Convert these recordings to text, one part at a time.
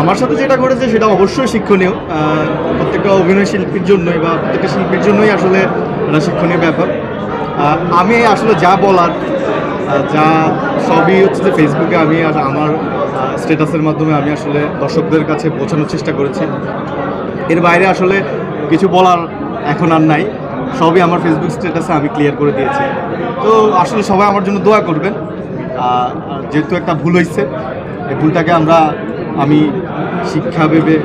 আমার সাথে যেটা ঘটেছে সেটা অবশ্যই শিক্ষণীয়। প্রত্যেকটা অভিনয় শিল্পীর জন্যই বা প্রত্যেকটা শিল্পীর জন্যই আসলে এটা শিক্ষণীয় ব্যাপার। আমি আসলে যা বলার যা সবই হচ্ছে যে ফেসবুকে আমি আর আমার স্ট্যাটাসের মাধ্যমে আমি আসলে দর্শকদের কাছে পৌঁছানোর চেষ্টা করেছি। এর বাইরে আসলে কিছু বলার এখন আর নাই। সবই আমার ফেসবুক স্ট্যাটাসে আমি ক্লিয়ার করে দিয়েছি। তো আসলে সবাই আমার জন্য দোয়া করবেন। যেহেতু একটা ভুল হয়েছে, এই ভুলটাকে আমরা আমি শিক্ষা ভেবে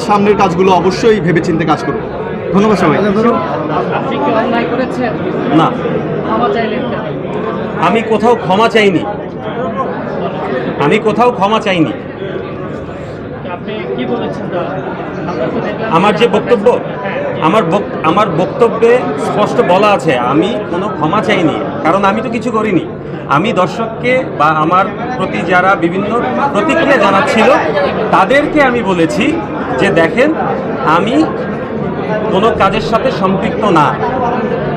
সামনের কাজগুলো অবশ্যই ভেবে চিনতে কাজ করব। ধন্যবাদ সবাই করেছেন? না? আমি কোথাও ক্ষমা চাইনি। আমি কোথাও ক্ষমা চাইনি। আপনি কি বলেছেন? তা? আমরা যে বক্তব্য আমার আমার বক্তব্যে স্পষ্ট বলা আছে, আমি কোনো ক্ষমা চাইনি, কারণ আমি তো কিছু করিনি। আমি দর্শককে বা আমার প্রতি যারা বিভিন্ন প্রতিক্রিয়া জানাচ্ছিল, তাদেরকে আমি বলেছি যে দেখেন, আমি কোনো কাজের সাথে সম্পৃক্ত না।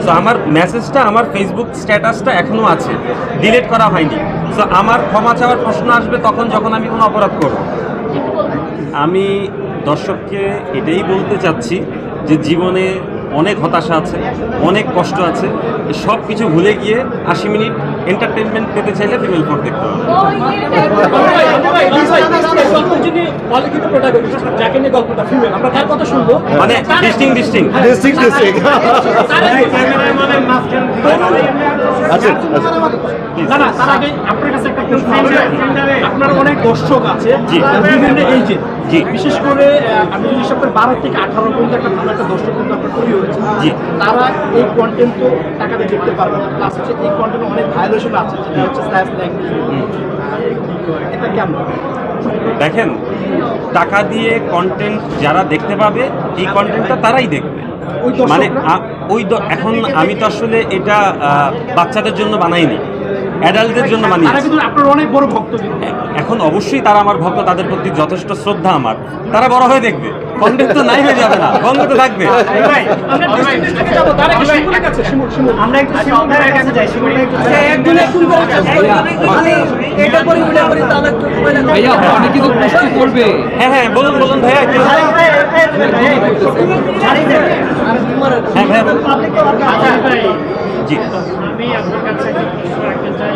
সো আমার মেসেজটা আমার ফেসবুক স্ট্যাটাসটা এখনও আছে ডিলিট করা হয়নি। সো আমার ক্ষমা চাওয়ার প্রশ্ন আসবে তখন যখন আমি কোনো অপরাধ করব। আমি দর্শককে এটাই বলতে চাচ্ছি যে জীবনে অনেক হতাশা আছে অনেক কষ্ট আছে সব কিছু ভুলে গিয়ে আশি মিনিট এন্টারটেনমেন্ট পেতে চাইলে ফিমেল ফোর দেখতে মানে ডিস্টিং ডিস্টিং District, district। আচ্ছা আচ্ছা না না তার আগে আপনার কাছে একটা প্রশ্ন আছে। আপনার অনেক দর্শক আছে। বিভিন্ন এইজে জি। বিশেষ করে আমি হিসাব করে বারো থেকে আঠারো পর্যন্ত একটা ভালো একটা দর্শক কিন্তু আপনার তৈরি হয়েছে জি। তারা এই কন্টেন্ট তো টাকাতে দেখতে পারবে না প্লাস হচ্ছে এই কন্টেন্ট অনেক ভায়োলেশন আছে যেটা হচ্ছে স্ল্যাশ এটা কেন দেখেন টাকা দিয়ে কন্টেন্ট যারা দেখতে পাবে এই কন্টেন্টটা তারাই দেখবে? মানে ওই এখন আমি তো আসলে এটা বাচ্চাদের জন্য বানাইনি। অ্যাডাল্টদের জন্য আপনার অনেক বড় ভক্ত এখন অবশ্যই তারা আমার ভক্ত তাদের প্রতি যথেষ্ট শ্রদ্ধা আমার। তারা বড় হয়ে দেখবে। কন্টেন্ট তো নাই হয়ে যাবে না। বন্ধ তো থাকবে। হ্যাঁ হ্যাঁ বলুন বলুন ভাইয়া একটু হ্যাঁ ভাইয়া বলুন। আচ্ছা ভাই, জি। আমি আপনার কাছে একটা প্রশ্ন রাখতে চাই।